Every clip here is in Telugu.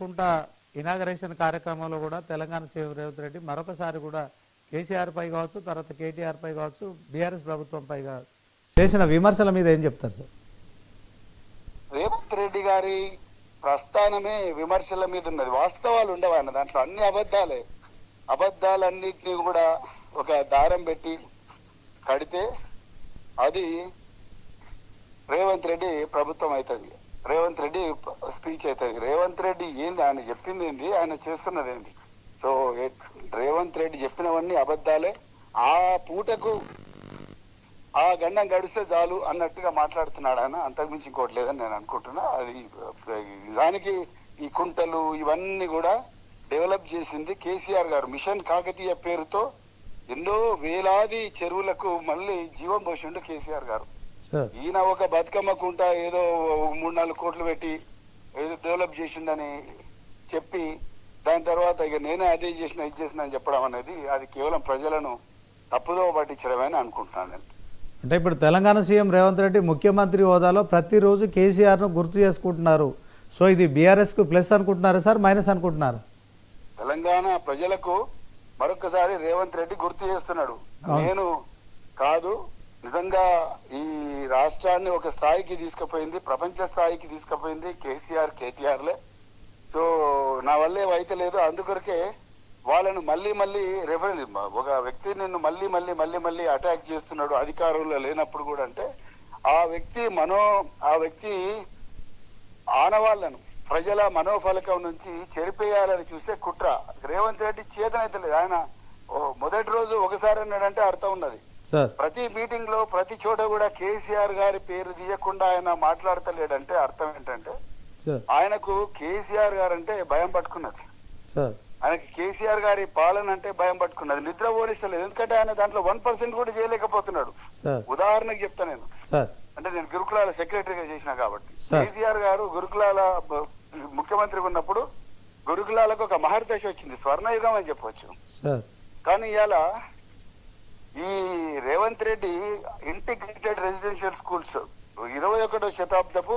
బతుకమ్మకుంట ఇనాగరేషన్ కార్యక్రమంలో కూడా తెలంగాణ సీఎం రేవంత్ రెడ్డి మరొకసారి కూడా కేసీఆర్ పై కావచ్చు తర్వాత కేటీఆర్ పై కావచ్చు బీఆర్ఎస్ ప్రభుత్వం పై కావచ్చు చేసిన విమర్శల మీద ఏం చెప్తారు సార్? రేవంత్ రెడ్డి గారి ప్రస్థానమే విమర్శల మీద ఉన్నది. వాస్తవాలు ఉండవు ఆయన. దాంట్లో అన్ని అబద్ధాలే. అబద్ధాలన్నిటినీ కూడా ఒక దారం పెట్టి కడితే అది రేవంత్ రెడ్డి ప్రభుత్వం అవుతుంది. రేవంత్ రెడ్డి స్పీచ్ అవుతుంది రేవంత్ రెడ్డి ఏంది? ఆయన చెప్పింది ఏంది? ఆయన చేస్తున్నది ఏంది? సో రేవంత్ రెడ్డి చెప్పినవన్నీ అబద్ధాలే. ఆ పూటకు ఆ గండం గడిస్తే చాలు అన్నట్టుగా మాట్లాడుతున్నాడు ఆయన. అంతకుమించి ఇంకోటి లేదని నేను అనుకుంటున్నా. అది దానికి ఈ కుంటలు ఇవన్నీ కూడా డెవలప్ చేసింది కేసీఆర్ గారు. మిషన్ కాకతీయ పేరుతో ఎన్నో వేలాది చెరువులకు మళ్ళీ జీవం పోసిండు కేసీఆర్ గారు. ఈయన ఒక బతుకమ్మ కుంట ఏదో మూడు నాలుగు కోట్లు పెట్టి ఏదో డెవలప్ చేసిండని చెప్పి దాని తర్వాత ఇక నేనే అదే చేసిన ఇది చేసిన అని చెప్పడం అనేది అది కేవలం ప్రజలను తప్పుదో పట్టించడమే అని అనుకుంటున్నాను నేను. అంటే ఇప్పుడు తెలంగాణ సీఎం రేవంత్ రెడ్డి ముఖ్యమంత్రి హోదాలో ప్రతిరోజు కేసీఆర్ను గుర్తు చేసుకుంటున్నారు. సో ఇది బీఆర్ఎస్కు ప్లస్ అనుకుంటున్నారా సార్ మైనస్ అనుకుంటున్నారు? తెలంగాణ ప్రజలకు మరొకసారి రేవంత్ రెడ్డి గుర్తు చేస్తున్నాడు. నేను కాదు నిజంగా ఈ రాష్ట్రాన్ని ఒక స్థాయికి తీసుకుపోయింది ప్రపంచ స్థాయికి తీసుకుపోయింది కేసీఆర్ కేటీఆర్లే. సో నా వల్ల ఏమైతే లేదు. అందుకొరకే వాళ్ళను మళ్ళీ మళ్ళీ రెఫరెన్స్ ఒక వ్యక్తి నిన్ను మళ్ళీ మళ్ళీ మళ్ళీ మళ్ళీ అటాక్ చేస్తున్నాడు అధికారంలో లేనప్పుడు కూడా అంటే ఆ వ్యక్తి మనో ఆ వ్యక్తి ఆనవాళ్ళను ప్రజల మనోఫలకం నుంచి చెరిపేయాలని చూసే కుట్ర. రేవంత్ రెడ్డి చేతనైతే లేదు. ఆయన ఓ మొదటి రోజు ఒకసారి అన్నాడంటే అర్థం ఉన్నది. ప్రతి మీటింగ్లో ప్రతి చోట కూడా కేసీఆర్ గారి పేరు తీయకుండా ఆయన మాట్లాడతలేడంటే అర్థం ఏంటంటే ఆయనకు కేసీఆర్ గారు అంటే భయం పట్టుకున్నది. ఆయనకి కేసీఆర్ గారి పాలన అంటే భయం పట్టుకున్నది. నిద్ర పోలిస్తలేదు ఎందుకంటే ఆయన దాంట్లో వన్ పర్సెంట్ కూడా చేయలేకపోతున్నాడు. ఉదాహరణకు చెప్తా నేను. అంటే నేను గురుకులాల సెక్రటరీగా చేసిన కాబట్టి. కేసీఆర్ గారు గురుకులాల ముఖ్యమంత్రి ఉన్నప్పుడు గురుకులాలకు ఒక మహర్దశ వచ్చింది. స్వర్ణయుగం అని చెప్పొచ్చు. సార్. కానీ ఇవాళ ఈ Revanth Reddy integrated residential schools ఇరవై ఒకటో శతాబ్దపు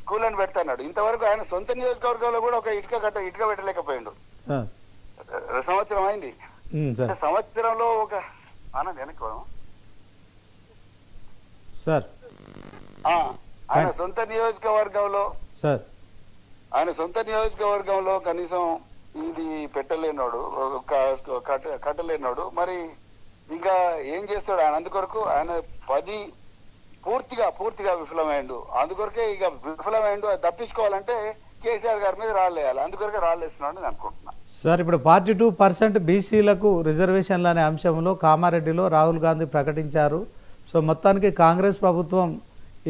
స్కూల్ అని పెడతాడు ఇంతవరకు ఆయన సొంత నియోజకవర్గంలో కూడా ఒక ఇటుక కట్ట ఇటుక పెట్టలేకపోయిండు. సార్. సంవత్సరం అయింది. సంవత్సరంలో ఒక ఆనంద్ వెనక్కి? సార్. ఆయన సొంత నియోజకవర్గంలో సార్. ఆయన సొంత నియోజకవర్గంలో కనీసం ఇది పెట్టలేనోడు కట్టలేనోడు. మరి ఇంకా ఏం చేస్తాడు ఆయన అందుకొరకు ఆయన పది పూర్తిగా పూర్తిగా విఫలమైండు. అందుకొరకే ఇక విఫలమైండు అది తప్పించుకోవాలంటే కేసీఆర్ గారి మీద రాళ్ళేయాలి అందుకొరకే రాళ్ళేస్తున్నాడు నేను అనుకుంటున్నా. సార్ ఇప్పుడు ఫార్టీ టూ పర్సెంట్ బీసీలకు రిజర్వేషన్లు అనే అంశంలో కామారెడ్డిలో రాహుల్ గాంధీ ప్రకటించారు. సో మొత్తానికి కాంగ్రెస్ ప్రభుత్వం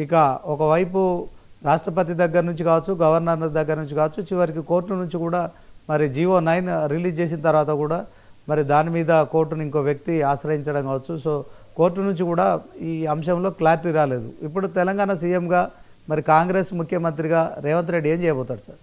ఇక ఒకవైపు రాష్ట్రపతి దగ్గర నుంచి కావచ్చు గవర్నర్ దగ్గర నుంచి కావచ్చు చివరికి కోర్టు నుంచి కూడా మరి జీవో నైన్ రిలీజ్ చేసిన తర్వాత కూడా మరి దాని మీద కోర్టును ఇంకో వ్యక్తి ఆశ్రయించడం కావచ్చు. సో కోర్టు నుంచి కూడా ఈ అంశంలో క్లారిటీ రాలేదు. ఇప్పుడు తెలంగాణ సీఎంగా మరి కాంగ్రెస్ ముఖ్యమంత్రిగా రేవంత్ రెడ్డి ఏం చేయబోతాడు సార్?